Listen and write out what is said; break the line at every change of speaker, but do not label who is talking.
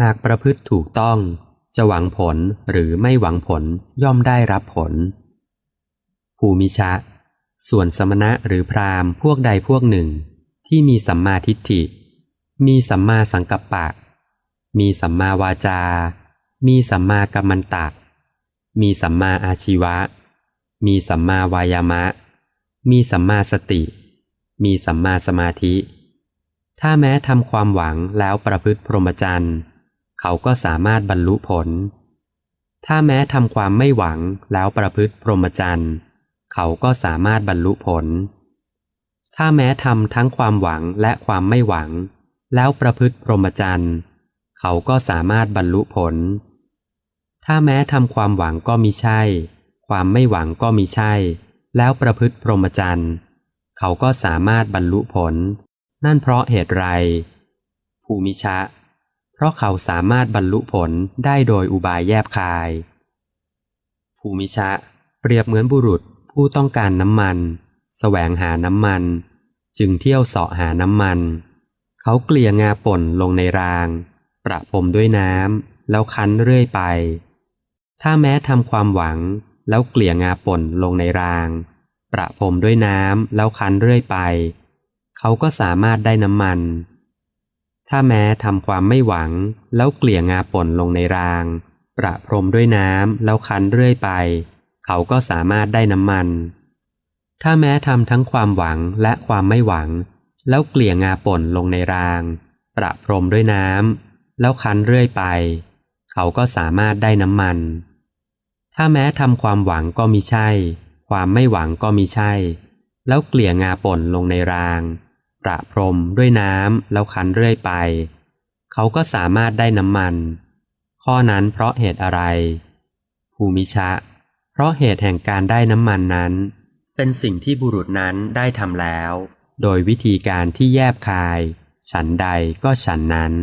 หากประพฤติถูกต้อง จะหวังผลหรือไม่หวังผลย่อมได้รับผล ภูมิชะ ส่วนสมณะหรือพราหมณ์พวกใดพวกหนึ่ง ที่มีสัมมาทิฏฐิ มีสัมมาสังกัปปะ มีสัมมาวาจา มีสัมมากัมมันตะ มีสัมมาอาชีวะ มีสัมมาวายามะ มีสัมมาสติ มีสัมมาสมาธิ ถ้าแม้ทำความหวังแล้วประพฤติพรหมจรรย์ เขาก็สามารถบรรลุผล ถ้าแม้ทำความไม่หวังแล้วประพฤติพรหมจรรย์ เขาก็สามารถบรรลุผล ถ้าแม้ทำทั้งความหวังและความไม่หวัง แล้วประพฤติพรหมจรรย์ เขาก็สามารถบรรลุผล ถ้าแม้ทำความหวังก็มิใช่ ความไม่หวังก็มิใช่ แล้วประพฤติพรหมจรรย์ เขาก็สามารถบรรลุผล นั่นเพราะเหตุไร ภูมิชะ เพราะเขาสามารถบรรลุผลได้โดยอุบายแยบคาย ภูมิชะ เปรียบเหมือนบุรุษผู้ต้องการน้ำมันแสวงหาน้ำมัน จึงเที่ยวเสาะหาน้ำมัน เขาเกลี่ยงาป่นลงในราง ประพรมด้วยน้ำแล้วคั้นเรื่อยไป ถ้าแม้ทำความหวังแล้วเกลี่ยงาป่นลงในราง ประพรมด้วยน้ำแล้วคั้นเรื่อยไป เขาก็สามารถได้น้ำมัน ถ้าแม้ทำความไม่หวัง แล้วเกลี่ยงาป่นลงในราง ประพรมด้วยน้ำแล้วคันเรื่อยไป เขาก็สามารถได้น้ำมัน ถ้าแม้ทำทั้งความหวังและความไม่หวัง แล้วเกลี่ยงาป่นลงในราง ประพรมด้วยน้ำแล้วคันเรื่อยไป เขาก็สามารถได้น้ำมัน ถ้าแม้ทำความหวังก็มิใช่ ความไม่หวังก็มิใช่ แล้วเกลี่ยงาป่นลงในราง ประพรมด้วยน้ำแล้วคันเรื่อยไป เขาก็สามารถได้น้ำมัน ข้อนั้นเพราะเหตุอะไร ภูมิชะ เพราะเหตุแห่งการได้น้ำมันนั้น เป็นสิ่งที่บุรุษนั้นได้ทำแล้ว โดยวิธีการที่แยบคาย ฉันใดก็ฉันนั้น